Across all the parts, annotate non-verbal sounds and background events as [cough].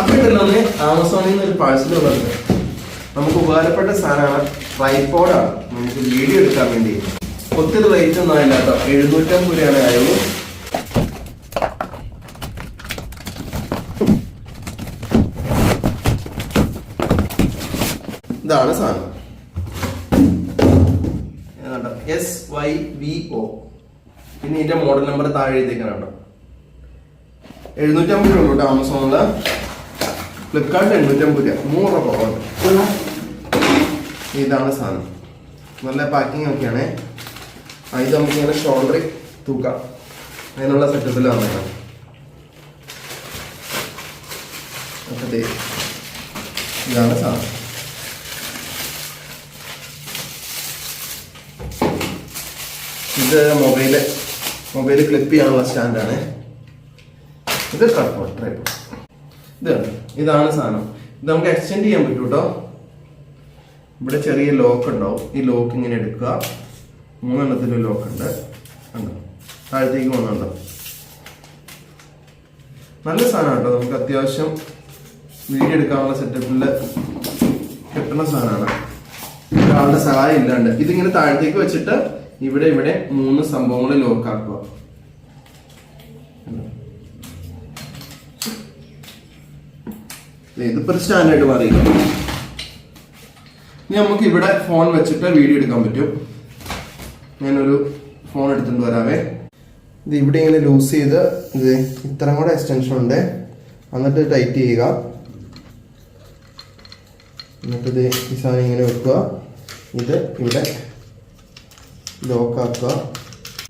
അപ്പൊ ഇതിലൊന്ന് ആമസോണിൽ നിന്ന് ഒരു പാഴ്സൽ വന്നത്. നമുക്ക് ഉപകാരപ്പെട്ട സാധനമാണ് ട്രൈപോഡാണ് നമുക്ക് വീഡിയോ എടുക്കാൻ വേണ്ടി. ഒത്തിരി റേറ്റ് ഒന്നും അല്ലാത്ത എഴുന്നൂറ്റമ്പത് രൂപയാണ് അയവ് ഇതാണ് സാധനം. എസ് വൈ വി ഒ പിന്നെ ഇതിന്റെ മോഡൽ നമ്പർ താഴെ എഴുതിയേക്കണം കേട്ടോ. എഴുന്നൂറ്റമ്പത് രൂപ കേട്ടോ ആമസോണിൽ ഫ്ലിപ്കാർട്ടിൽ എണ്ണൂറ്റമ്പത് രൂപ. നൂറ് രൂപ കുറവുണ്ട് ഇതാണ് സാധനം. നല്ല പാക്കിംഗ് ഒക്കെയാണ്. ഇത് നമുക്ക് ഇങ്ങനെ ഷോൾഡറിൽ തൂക്കാം അതിനുള്ള സെറ്റപ്പിൽ വന്നേക്കാം അതെ ഇതാണ് സാധനം. ഇത് മൊബൈൽ. മൊബൈൽ ക്ലിപ്പ് ചെയ്യാനുള്ള സ്റ്റാൻഡാണ് ഇത് ട്രൈപ്പോഡ് ട്രൈപ്പോഡ് ഇത് ഇതാണ് സാധനം. ഇത് നമുക്ക് എക്സ്റ്റെൻഡ് ചെയ്യാൻ പറ്റും കേട്ടോ ഇവിടെ ചെറിയ ലോക്ക് ഉണ്ടാവും. ഈ ലോക്ക് ഇങ്ങനെ എടുക്കുക. മൂന്നെണ്ണത്തിൽ ലോക്ക് ഉണ്ട്. താഴത്തേക്ക് പോകുന്നുണ്ടോ നല്ല സാധനം കേട്ടോ നമുക്ക് അത്യാവശ്യം വീഡിയോ എടുക്കാനുള്ള സെറ്റപ്പിൽ കിട്ടുന്ന സാധനമാണ്. ഒരാളുടെ സഹായം ഇല്ലാണ്ട് ഇതിങ്ങനെ താഴത്തേക്ക് വെച്ചിട്ട് ഇവിടെ ഇവിടെ മൂന്ന് സംഭവങ്ങൾ ലോക്ക് ആക്കുക ഇപ്പൊ സ്റ്റാൻഡേർഡ് മാറിയില്ല ഇനി നമുക്ക് ഇവിടെ ഫോൺ വെച്ചിട്ട് വീഡിയോ എടുക്കാൻ പറ്റും. ഞാനൊരു ഫോൺ എടുത്തിട്ട് വരാവേ. ഇത് ഇവിടെ ഇങ്ങനെ ലൂസ് ചെയ്ത് ഇത് ഇത്രയും കൂടെ എക്സ്റ്റൻഷൻ ഉണ്ട്. എന്നിട്ട് ടൈറ്റ് ചെയ്യുക. എന്നിട്ട് ഇത് ഈ സാധനം ഇങ്ങനെ വെക്കുക. ഇത് ഇവിടെ ലോക്ക് ആക്കുക.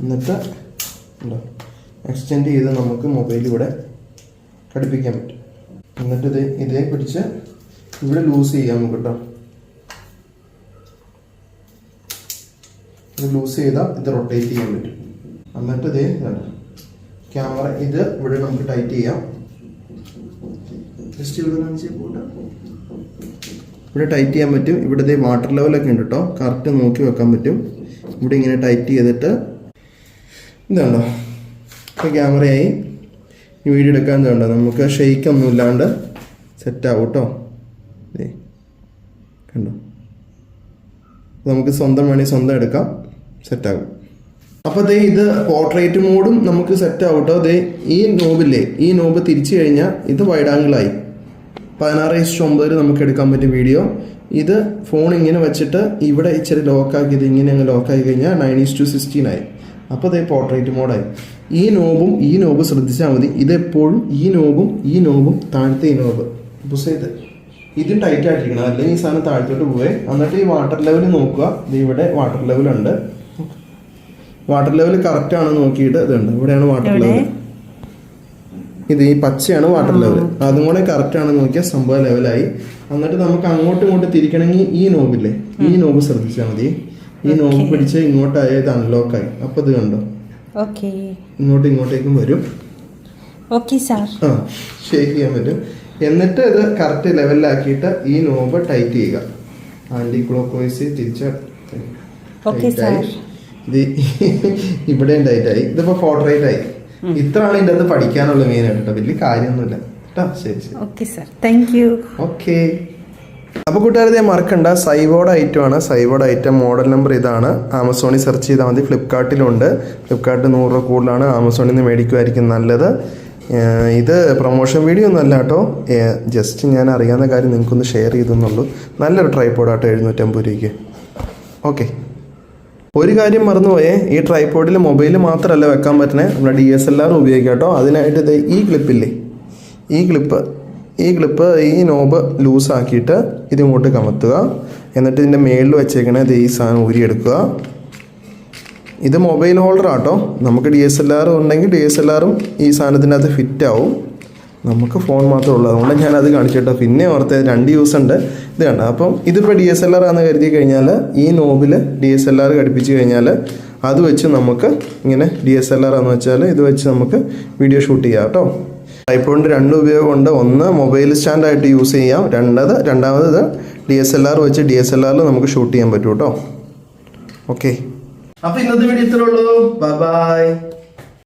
എന്നിട്ട് എക്സ്റ്റെൻഡ് ചെയ്ത് നമുക്ക് മൊബൈൽ ഇവിടെ ഘടിപ്പിക്കാൻ പറ്റും. എന്നിട്ട് ഇത് ഇതേ പിടിച്ച് ഇവിടെ ലൂസ് ചെയ്യാം നമുക്ക് കേട്ടോ. ഇത് ലൂസ് ചെയ്താൽ ഇത് റൊട്ടേറ്റ് ചെയ്യാൻ പറ്റും. എന്നിട്ട് ഇതേ ക്യാമറ ഇത് ഇവിടെ നമുക്ക് ടൈറ്റ് ചെയ്യാം. ജസ്റ്റ് ഇവിടെ. ഇവിടെ ടൈറ്റ് ചെയ്യാൻ പറ്റും. ഇവിടെ ഇതേ വാട്ടർ ലെവലൊക്കെ ഉണ്ട് കേട്ടോ. കറക്റ്റ് നോക്കി വെക്കാൻ പറ്റും. ഇവിടെ ഇങ്ങനെ ടൈറ്റ് ചെയ്തിട്ട് ഇതാണോ ഇപ്പോൾ ക്യാമറയായി വീഡിയോ എടുക്കാൻ വേണ്ട നമുക്ക് ഷെയ്ക്ക് ഒന്നും ഇല്ലാണ്ട് സെറ്റ് ആവും കേട്ടോ കണ്ടോ? നമുക്ക് സ്വന്തം വേണേൽ സ്വന്തം എടുക്കാം. സെറ്റാകും അപ്പോൾ ദേ ഇത് പോർട്രേറ്റ് മോഡും നമുക്ക് സെറ്റ് ആവും കേട്ടോ ദേ ഈ നോബില്ലേ ഈ നോബ് തിരിച്ചു കഴിഞ്ഞാൽ ഇത് വൈഡ് ആംഗിളായി പതിനാറ് ഇഷ്ടം ഒമ്പതിൽ നമുക്ക് എടുക്കാൻ പറ്റും വീഡിയോ ഇത് ഫോൺ ഇങ്ങനെ വെച്ചിട്ട് ഇവിടെ ഇച്ചിരി ലോക്കാക്കിയത് ഇങ്ങനെ അങ്ങ് ലോക്കാക്കി കഴിഞ്ഞാൽ നയൻ ഈസ് ടു സിക്സ്റ്റീൻ ആയി. അപ്പോൾ ദേ പോർട്രേറ്റ് മോഡായി ഈ നോബും ഈ നോബും ശ്രദ്ധിച്ചാൽ മതി. ഇതെപ്പോഴും ഈ നോബും ഈ നോബും താഴത്തെ ഈ നോബ്. ചെയ്ത് ഇതും ടൈറ്റ് ആയിട്ടിരിക്കണം. അല്ലെങ്കിൽ ഈ സാധനം താഴത്തോട്ട് പോവേ. എന്നിട്ട് ഈ വാട്ടർ ലെവൽ നോക്കുക. ഇത് ഇവിടെ വാട്ടർ ലെവൽ ഉണ്ട്. വാട്ടർ ലെവൽ കറക്റ്റ് ആണ് നോക്കിയിട്ട് ഇതുണ്ട്. ഇവിടെയാണ് വാട്ടർ? ലെവൽ ഇത് ഈ പച്ചയാണ് വാട്ടർ ലെവൽ അതും കൂടെ കറക്റ്റ് ആണ് നോക്കിയാൽ സംഭവ ലെവലായി എന്നിട്ട് നമുക്ക് അങ്ങോട്ടും ഇങ്ങോട്ടും തിരിക്കണമെങ്കിൽ ഈ നോബില്ലേ? ഈ നോബ് ശ്രദ്ധിച്ചാൽ മതി. ഈ നോബ് പിടിച്ച് ഇങ്ങോട്ടായ ഇത് അൺലോക്കായി അപ്പൊ ഇത് കണ്ടോ? ഓക്കെ ഇങ്ങോട്ടും ഇങ്ങോട്ടേക്കും വരും. ഓക്കെ സാർ ആ ഷേക്ക് ചെയ്യാൻ പറ്റും. എന്നിട്ട് ഇത് കറക്റ്റ് ലെവലിലാക്കിയിട്ട് ഈ നോബ് ടൈറ്റ് ചെയ്യുക. ആന്റി ക്ലോക്ക് വൈസ് തിരിച്ച്. ഇത് [laughs] ഇവിടെയും ടൈറ്റായി ഇതിപ്പോ ഫോട്ടോറേറ്റ് ആയി. ഇത്രയാണ് ഇതിന്റെ അത് പഠിക്കാനുള്ള മെയിൻ ആയിട്ട് വലിയ കാര്യമൊന്നുമില്ല. കേട്ടോ ശരി ശരി. Okay sir thank you okay അപ്പോൾ കൂട്ടുകാരെ മറക്കണ്ട. ഐറ്റം ആണ്. സൈവോഡ് ഐറ്റം മോഡൽ നമ്പർ ഇതാണ്. ആമസോണിൽ സെർച്ച് ചെയ്താൽ മതി. ഫ്ലിപ്കാർട്ടിലുണ്ട് ഫ്ലിപ്കാർട്ട് നൂറ് രൂപ കൂടുതലാണ്. ആമസോണിൽ നിന്ന് മേടിക്കുമായിരിക്കും നല്ലത്. ഇത് പ്രൊമോഷൻ വീഡിയോ ഒന്നും അല്ല കേട്ടോ. ജസ്റ്റ് ഞാൻ അറിയാവുന്ന കാര്യം നിങ്ങൾക്കൊന്ന് ഷെയർ ചെയ്തെന്നുള്ളൂ. നല്ലൊരു ട്രൈപ്പോഡ് ആട്ടോ എഴുന്നൂറ്റമ്പത് രൂപയ്ക്ക്. ഓക്കെ ഒരു കാര്യം മറന്നുപോയേ. ഈ ട്രൈപ്പോഡിൽ മൊബൈൽ മാത്രമല്ല വെക്കാൻ പറ്റണേ. നമ്മുടെ ഡി എസ് എൽ ആർ ഉപയോഗിക്കാം കേട്ടോ. അതിനായിട്ട് ഇത് ഈ ക്ലിപ്പില്ലേ ഈ ക്ലിപ്പ് ഈ ക്ലിപ്പ് ഈ നോബ് ലൂസാക്കിയിട്ട് ഇതിങ്ങോട്ട് കമത്തുക. എന്നിട്ട് ഇതിന്റെ മേളിൽ വെച്ചേക്കണേ ഇത് ഈ സാധനം ഊരിയെടുക്കുക. ഇത് മൊബൈൽ ഹോൾഡർ ആട്ടോ. നമുക്ക് ഡി എസ് എൽ ആർ ഉണ്ടെങ്കിൽ ഡി എസ് എൽ ആറും ഈ സാധനത്തിന്റെ അത് ഫിറ്റ് ആവും. നമുക്ക് ഫോൺ മാത്രമേ ഉള്ളൂ. അതുകൊണ്ട് ഞാൻ അത് കാണിച്ചിട്ടോ. പിന്നെ ഓർത്ത് രണ്ട് യൂസ് ഉണ്ട്. ഇത് കണ്ട? അപ്പം ഇതിപ്പോൾ ഡി എസ് എൽ ആർ ആണെന്ന് കരുതി കഴിഞ്ഞാൽ ഈ നോബിൽ ഡി എസ് എൽ ആർ ഘടിപ്പിച്ച് കഴിഞ്ഞാൽ അത് വെച്ച് നമുക്ക് ഇങ്ങനെ ഡി എസ് എൽ ആർ എന്ന് വെച്ചാൽ ഇത് വെച്ച് നമുക്ക് വീഡിയോ ഷൂട്ട് ചെയ്യാം കേട്ടോ. ടൈപ്പോണ്ട് രണ്ട് ഉപയോഗമുണ്ട്. ഒന്ന് മൊബൈൽ സ്റ്റാൻഡായിട്ട് യൂസ് ചെയ്യാം. രണ്ടത് രണ്ടാമത് ഡി എസ് എൽ ആർ വെച്ച് ഡി എസ് എൽ ആറിൽ നമുക്ക് ഷൂട്ട് ചെയ്യാൻ പറ്റും കേട്ടോ ഓക്കെ. അപ്പൊ ഇന്നത്തെ വീഡിയോ ഇത്രയുള്ളൂ ബൈ.